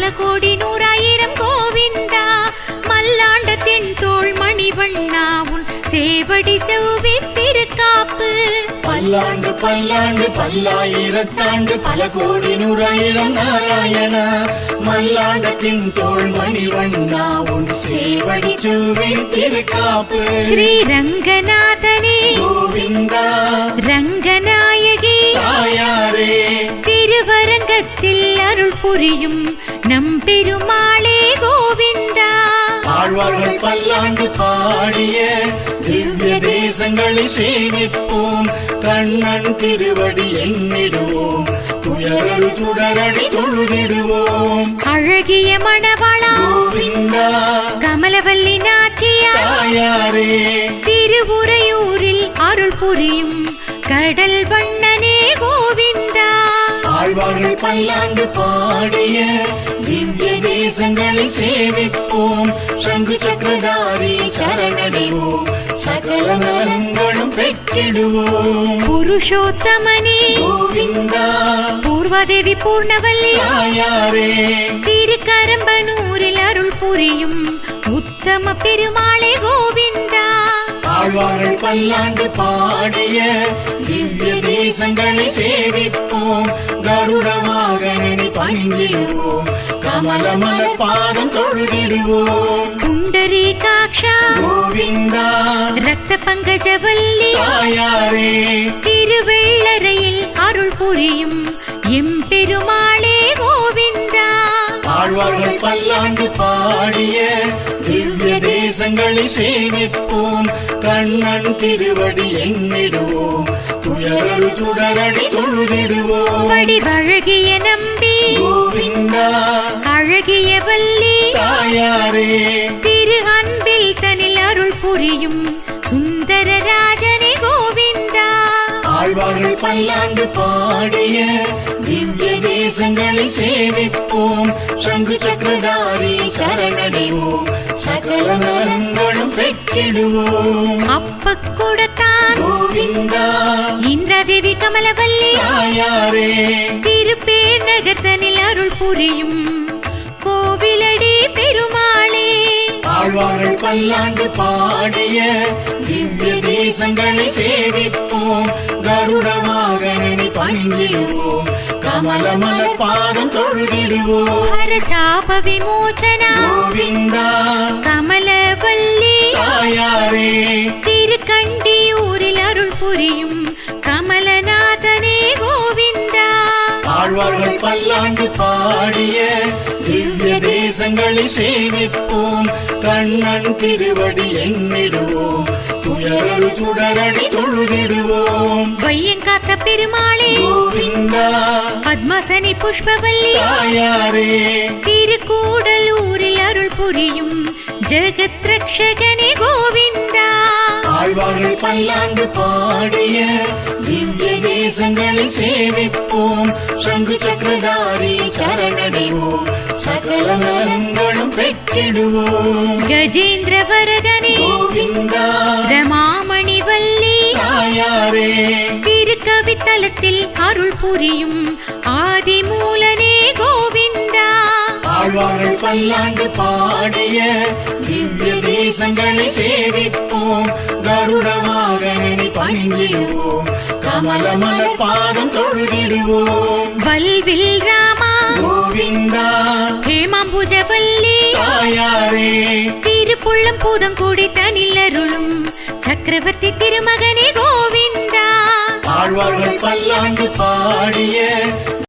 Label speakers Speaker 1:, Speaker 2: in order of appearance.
Speaker 1: பல கோடி நூறாயிரம் கோவிந்தா மல்லாண்ட தென் தோள் மணிவண்ணா உன் சேவடி செவ்வி திருக்காப்பு.
Speaker 2: பல்லாண்டு பல்லாண்டு பல்லாயிரத்தாண்டு பல கோடி நூறாயிரம் நாராயணா மல்லாண்டத்தின் தோள் மணிவண்ணா உன் சேவடி சுவை திருக்காப்பு.
Speaker 1: ஸ்ரீ புரியும் நம் பெருமாளே கோவிந்தா.
Speaker 2: ஆழ்வார்கள் பல்லாண்டு பாடிய திவ்ய தேசங்களை சேவிப்போம் கண்ணன் திருவடி எண்ணிடுவோம். துயரரு சுடரடி தொழுதிடுவோம்.
Speaker 1: அழகிய மணவாளா
Speaker 2: கோவிந்தா.
Speaker 1: கமலவல்லி நாச்சியா
Speaker 2: தாயாரே.
Speaker 1: திருவுரையூரில் அருள் புரியும் கடல் வண்ணனே கோவிந்தா.
Speaker 2: ஆழ்வார்கள் பல்லாண்டு பாடிய திவ்ய தேசங்களை சேவிப்போம். சங்கு சக்கரதாரி சரணடைவோம். சகல நலங்களும் பெற்றிடுவோம்.
Speaker 1: புருஷோத்தமனே
Speaker 2: கோவிந்தா
Speaker 1: பூர்வாதேவி பூர்ணவல்லி
Speaker 2: தாயாரே.
Speaker 1: திருக்கரம்பனூரில் அருள் புரியும் உத்தம பெருமாளே கோவிந்தா.
Speaker 2: ஆழ்வார்கள் பல்லாண்டு பாடிய திவ்ய தேசங்களை சேவிப்போம். கருட வாகனனை பணிந்திடுவோம். கமலமலர் பாதம் தொழுதிடுவோம்.
Speaker 1: குண்டரி காக்ஷா
Speaker 2: கோவிந்தா
Speaker 1: ரத்த பங்கஜவல்லி
Speaker 2: தாயாரே.
Speaker 1: திருவெள்ளரையில் அருள் புரியும் எம்பெருமாளே கோவிந்தா.
Speaker 2: ஆழ்வார்கள் பல்லாண்டு பாடிய திவ்ய தேசங்களை சேவிப்போம் கண்ணன் திருவடி எண்ணிடுவோம். துயரரு சுடரடி தொழுதிடுவோம்.
Speaker 1: வடிவழகிய நம்பி
Speaker 2: கோவிந்தா
Speaker 1: அழகிய வல்லி
Speaker 2: தாயாரே.
Speaker 1: திரு அன்பில் தனில் அருள் புரியும் சுந்தரராஜனே கோவிந்தா.
Speaker 2: ஆழ்வார்கள் பல்லாண்டு பாடிய திவ்ய தேசங்களை சேவிப்போம். சங்கு சக்கரதாரி சரணடைவோம். சகல நலங்களும் பெற்றிடுவோம்.
Speaker 1: அப்பக்கூடத்தான்
Speaker 2: கோவிந்தா.
Speaker 1: இந்திராதேவி கமலவல்லி.
Speaker 2: தாயாரே.
Speaker 1: திருப்பேர் நகர் தனில் அருள் புரியும் கோவிலடி பெருமாளே.
Speaker 2: ஆழ்வார்கள் பல்லாண்டு பாடிய திவ்ய தேசங்களை சேவிப்போம். கருட வாகனனை பணிந்திடுவோம் கமலமலர் பாதம் தொழுதிடுவோம்.
Speaker 1: ஹரசாப விமோச்சனா
Speaker 2: கோவிந்தா.
Speaker 1: கமலவல்லி.
Speaker 2: தாயாரே.
Speaker 1: திருக்கண்டியூரில் அருள் புரியும். கமலநாதனே கோவிந்தா.
Speaker 2: ஆழ்வார்கள் பல்லாண்டு பாடிய திவ்ய தேசங்களை சேவிப்போம். கண்ணன் திருவடி எண்ணிடுவோம். துயரரு சுடரடி தொழுதிடுவோம்.
Speaker 1: வையங்காத்த பெருமாளே.
Speaker 2: கோவிந்தா.
Speaker 1: பத்மசனி புஷ்பவல்லி.
Speaker 2: தாயாரே.
Speaker 1: திருக்கூடலூரில் அருள் புரியும். ஜெகத் ரக்ஷகனே கோவிந்தா.
Speaker 2: ஆழ்வார்கள் பல்லாண்டு பாடிய திவ்ய தேசங்களை சேவிப்போம். சங்கு சக்கரதாரி சரணடைவோம். சகல நலங்களும் பெற்றிடுவோம்.
Speaker 1: கஜேந்திர வரதனே
Speaker 2: கோவிந்தா
Speaker 1: ரமாமணி வல்லி
Speaker 2: தாயாரே.
Speaker 1: திருக்கவித்தலத்தில் அருள் புரியும் ஆதிமூலனே கோவிந்தா
Speaker 2: ஆழ்வார்கள் பல்லாண்டு பாடிய திவ்ய தேசங்களை சேவிப்போம். கருட வாகனனை பணிந்திடுவோம் கமலமலர் பாதம் தொழுதிடுவோம்.
Speaker 1: வல்வில் ராமா
Speaker 2: கோவிந்தா
Speaker 1: ஹேமாம்புஜவல்லி
Speaker 2: தாயாரே.
Speaker 1: திருப்புள்ளம் பூதங்கூடி தனில் அருளும் சக்கரவர்த்தி திருமகனே கோவிந்தா.
Speaker 2: ஆழ்வார்கள் பல்லாண்டு